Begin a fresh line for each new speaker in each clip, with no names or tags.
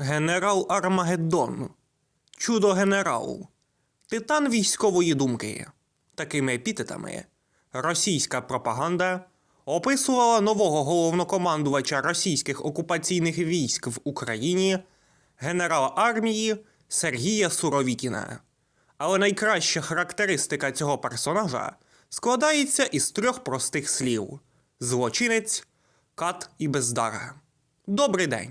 Генерал Армагеддон. Чудо генерал. Титан військової думки. Такими епітетами російська пропаганда описувала нового головнокомандувача російських окупаційних військ в Україні генерала армії Сергія Суровікіна. Але найкраща характеристика цього персонажа складається із трьох простих слів: злочинець, кат і бездара. Добрий день!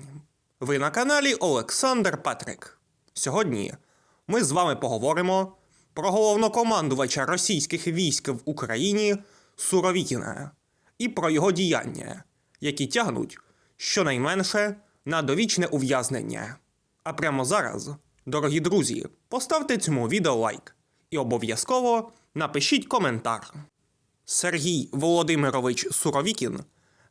Ви на каналі Олександр Петрик. Сьогодні ми з вами поговоримо про головнокомандувача російських військ в Україні Суровікіна і про його діяння, які тягнуть щонайменше на довічне ув'язнення. А прямо зараз, дорогі друзі, поставте цьому відео лайк і обов'язково напишіть коментар. Сергій Володимирович Суровікін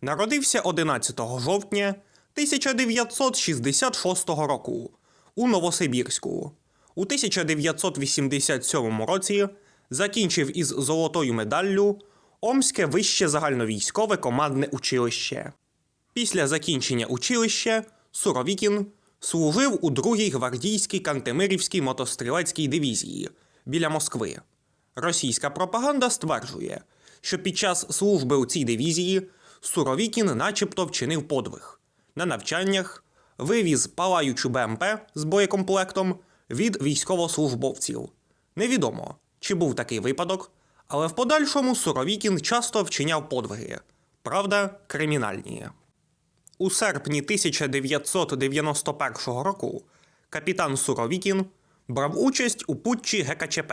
народився 11 жовтня 1966 року у Новосибірську. У 1987 році закінчив із золотою медаллю Омське вище загальновійськове командне училище. Після закінчення училища Суровікін служив у 2-й гвардійській Кантемирівській мотострілецькій дивізії біля Москви. Російська пропаганда стверджує, що під час служби у цій дивізії Суровікін начебто вчинив подвиг. На навчаннях вивіз палаючу БМП з боєкомплектом від військовослужбовців. Невідомо, чи був такий випадок, але в подальшому Суровікін часто вчиняв подвиги, правда, кримінальні. У серпні 1991 року капітан Суровікін брав участь у путчі ГКЧП.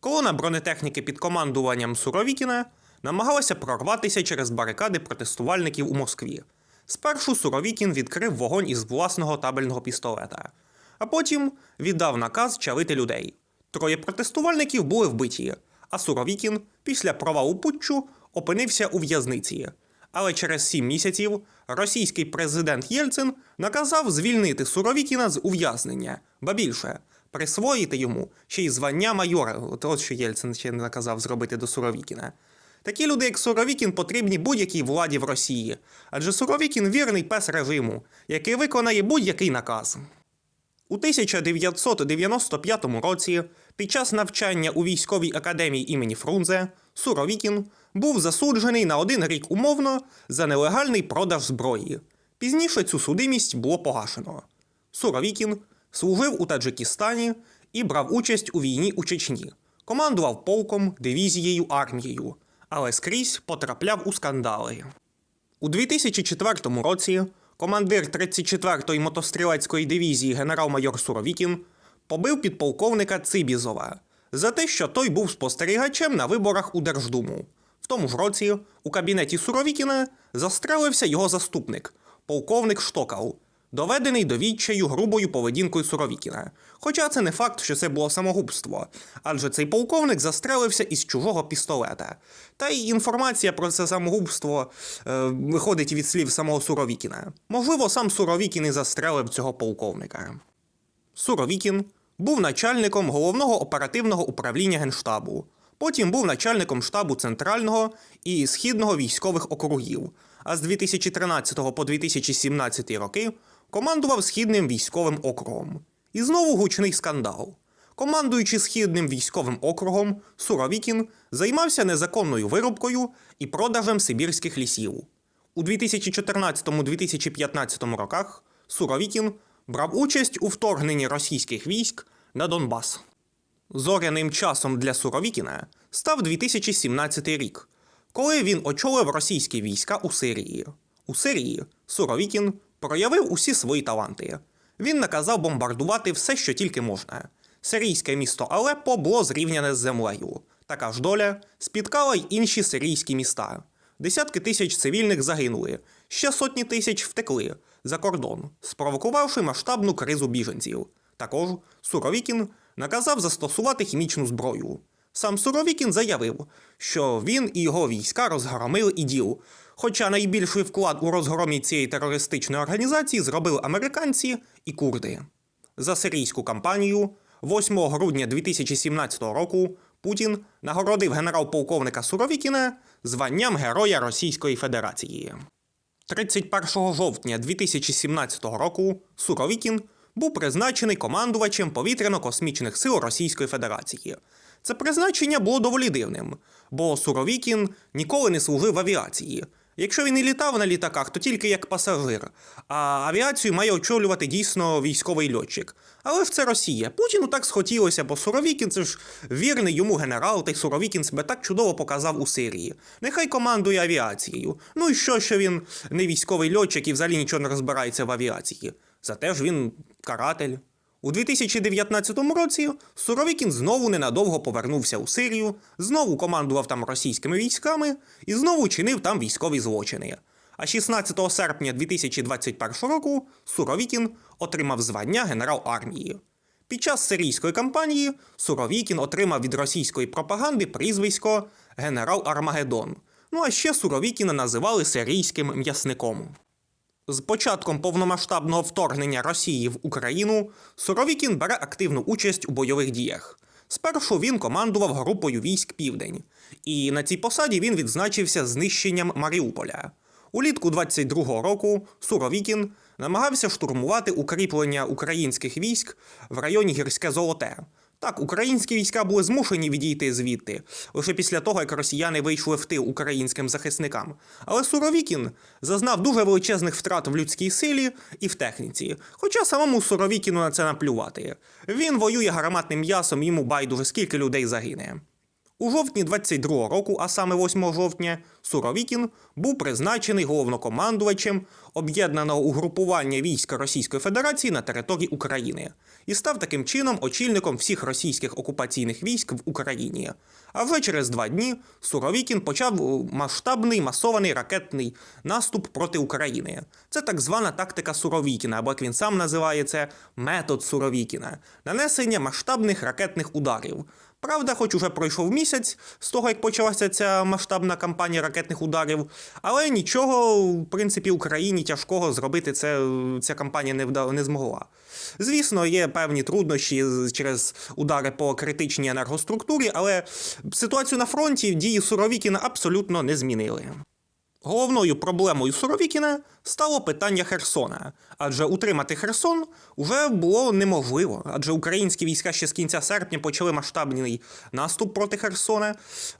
Колона бронетехніки під командуванням Суровікіна намагалася прорватися через барикади протестувальників у Москві. Спершу Суровікін відкрив вогонь із власного табельного пістолета, а потім віддав наказ чавити людей. Троє протестувальників були вбиті, а Суровікін після провалу путчу опинився у в'язниці. Але через сім місяців російський президент Єльцин наказав звільнити Суровікіна з ув'язнення, ба більше присвоїти йому ще й звання майора. От, що Єльцин ще наказав зробити до Суровікіна. Такі люди, як Суровікін, потрібні будь-якій владі в Росії, адже Суровікін вірний пес режиму, який виконає будь-який наказ. У 1995 році, під час навчання у військовій академії імені Фрунзе, Суровікін був засуджений на один рік умовно за нелегальний продаж зброї. Пізніше цю судимість було погашено. Суровікін служив у Таджикистані і брав участь у війні у Чечні, командував полком, дивізією, армією, але скрізь потрапляв у скандали. У 2004 році командир 34-ї мотострілецької дивізії генерал-майор Суровікін побив підполковника Цибізова за те, що той був спостерігачем на виборах у Держдуму. В тому ж році у кабінеті Суровікіна застрелився його заступник, полковник Штокал, доведений до відчаю грубою поведінкою Суровікіна. Хоча це не факт, що це було самогубство, адже цей полковник застрелився із чужого пістолета. Та й інформація про це самогубство е, виходить від слів самого Суровікіна. Можливо, сам Суровікін і застрелив цього полковника. Суровікін був начальником головного оперативного управління Генштабу. Потім був начальником штабу Центрального і Східного військових округів, а з 2013 по 2017 роки командував Східним військовим округом. І знову гучний скандал. Командуючи Східним військовим округом, Суровікін займався незаконною вирубкою і продажем сибірських лісів. У 2014-2015 роках Суровікін брав участь у вторгненні російських військ на Донбас. Зоряним часом для Суровікіна став 2017 рік, коли він очолив російські війська у Сирії. У Сирії Суровікін проявив усі свої таланти. Він наказав бомбардувати все, що тільки можна. Сирійське місто Алеппо було зрівняне з землею. Така ж доля спіткала й інші сирійські міста. Десятки тисяч цивільних загинули, ще сотні тисяч втекли за кордон, спровокувавши масштабну кризу біженців. Також Суровікін наказав застосувати хімічну зброю. Сам Суровікін заявив, що він і його війська розгромили іділ, хоча найбільший вклад у розгромі цієї терористичної організації зробили американці і курди. За сирійську кампанію 8 грудня 2017 року Путін нагородив генерал-полковника Суровікіна званням Героя Російської Федерації. 31 жовтня 2017 року Суровікін був призначений командувачем повітряно-космічних сил Російської Федерації. Це призначення було доволі дивним, бо Суровікін ніколи не служив в авіації. Якщо він і літав на літаках, то тільки як пасажир, а авіацію має очолювати дійсно військовий льотчик. Але ж це Росія. Путіну так схотілося, бо Суровікін це ж вірний йому генерал, та й Суровікін себе так чудово показав у Сирії. Нехай командує авіацією. Ну і що, що він не військовий льотчик і взагалі нічого не розбирається в авіації. Зате ж він каратель. У 2019 році Суровікін знову ненадовго повернувся у Сирію, знову командував там російськими військами і знову чинив там військові злочини. А 16 серпня 2021 року Суровікін отримав звання генерал армії. Під час сирійської кампанії Суровікін отримав від російської пропаганди прізвисько генерал Армагеддон. Ну а ще Суровікіна називали сирійським м'ясником. З початком повномасштабного вторгнення Росії в Україну Суровікін бере активну участь у бойових діях. Спершу він командував групою військ Південь, і на цій посаді він відзначився знищенням Маріуполя. Улітку 22-го року Суровікін намагався штурмувати укріплення українських військ в районі Гірське Золоте. Так, українські війська були змушені відійти звідти лише після того, як росіяни вийшли в тил українським захисникам. Але Суровікін зазнав дуже величезних втрат в людській силі і в техніці. Хоча самому Суровікіну на це наплювати. Він воює гарматним м'ясом, йому байдуже скільки людей загине. У жовтні 22-го року, а саме 8 жовтня, Суровікін був призначений головнокомандувачем об'єднаного угрупування війська Російської Федерації на території України і став таким чином очільником всіх російських окупаційних військ в Україні. А вже через два дні Суровікін почав е, масштабний масований ракетний наступ проти України. Це так звана тактика Суровікіна, або як він сам називає це метод Суровікіна нанесення масштабних ракетних ударів. Правда, хоч уже пройшов місяць з того, як почалася ця масштабна кампанія ракетних ударів, але нічого, в принципі, Україні тяжкого зробити це ця кампанія не вда, не змогла. Звісно, є певні труднощі через удари по критичній енергоструктурі, але ситуацію на фронті дії Суровікіна абсолютно не змінили. Головною проблемою Суровікіна стало питання Херсона, адже утримати Херсон вже було неможливо, адже українські війська ще з кінця серпня почали масштабний наступ проти Херсона,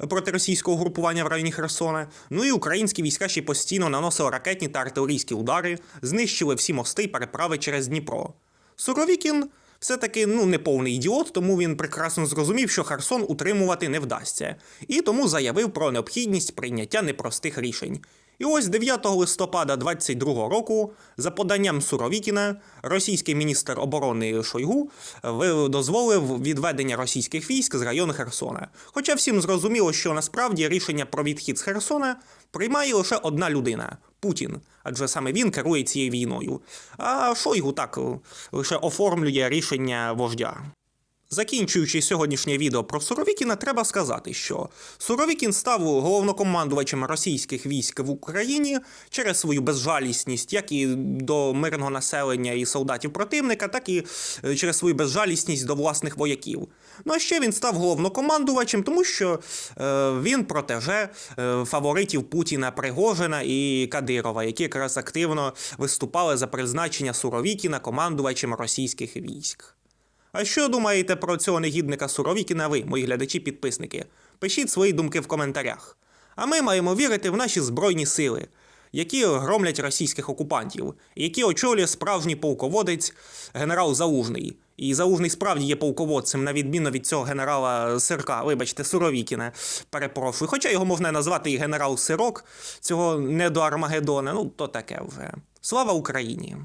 проти російського групування в районі Херсона. Ну і українські війська ще постійно наносили ракетні та артилерійські удари, знищили всі мости й переправи через Дніпро. Суровікін все-таки ну, не повний ідіот, тому він прекрасно зрозумів, що Херсон утримувати не вдасться, і тому заявив про необхідність прийняття непростих рішень. І ось 9 листопада 22 року, за поданням Суровікіна, російський міністр оборони Шойгу дозволив відведення російських військ з району Херсона. Хоча всім зрозуміло, що насправді рішення про відхід з Херсона приймає лише одна людина Путін, адже саме він керує цією війною. А Шойгу так е, лише оформлює рішення вождя. Закінчуючи сьогоднішнє відео про Суровікіна, треба сказати, що Суровікін став головнокомандувачем російських військ в Україні через свою безжалісність, як і до мирного населення і солдатів противника, так і е, через свою безжалісність до власних вояків. Ну а ще він став головнокомандувачем, тому що е, він протеже е, фаворитів Путіна Пригожина і Кадирова, які якраз активно виступали за призначення Суровікіна командувачем російських військ. А що думаєте про цього негідника Суровікіна ви, мої глядачі-підписники? Пишіть свої думки в коментарях. А ми маємо вірити в наші збройні сили, які громлять російських окупантів, які очолює справжній полководець генерал Залужний. І Залужний справді є полководцем, на відміну від цього генерала Сирка, вибачте, Суровікіна, перепрошую. Хоча його можна назвати і генерал Сирок, цього не до Армагеддона, ну то таке вже. Слава Україні!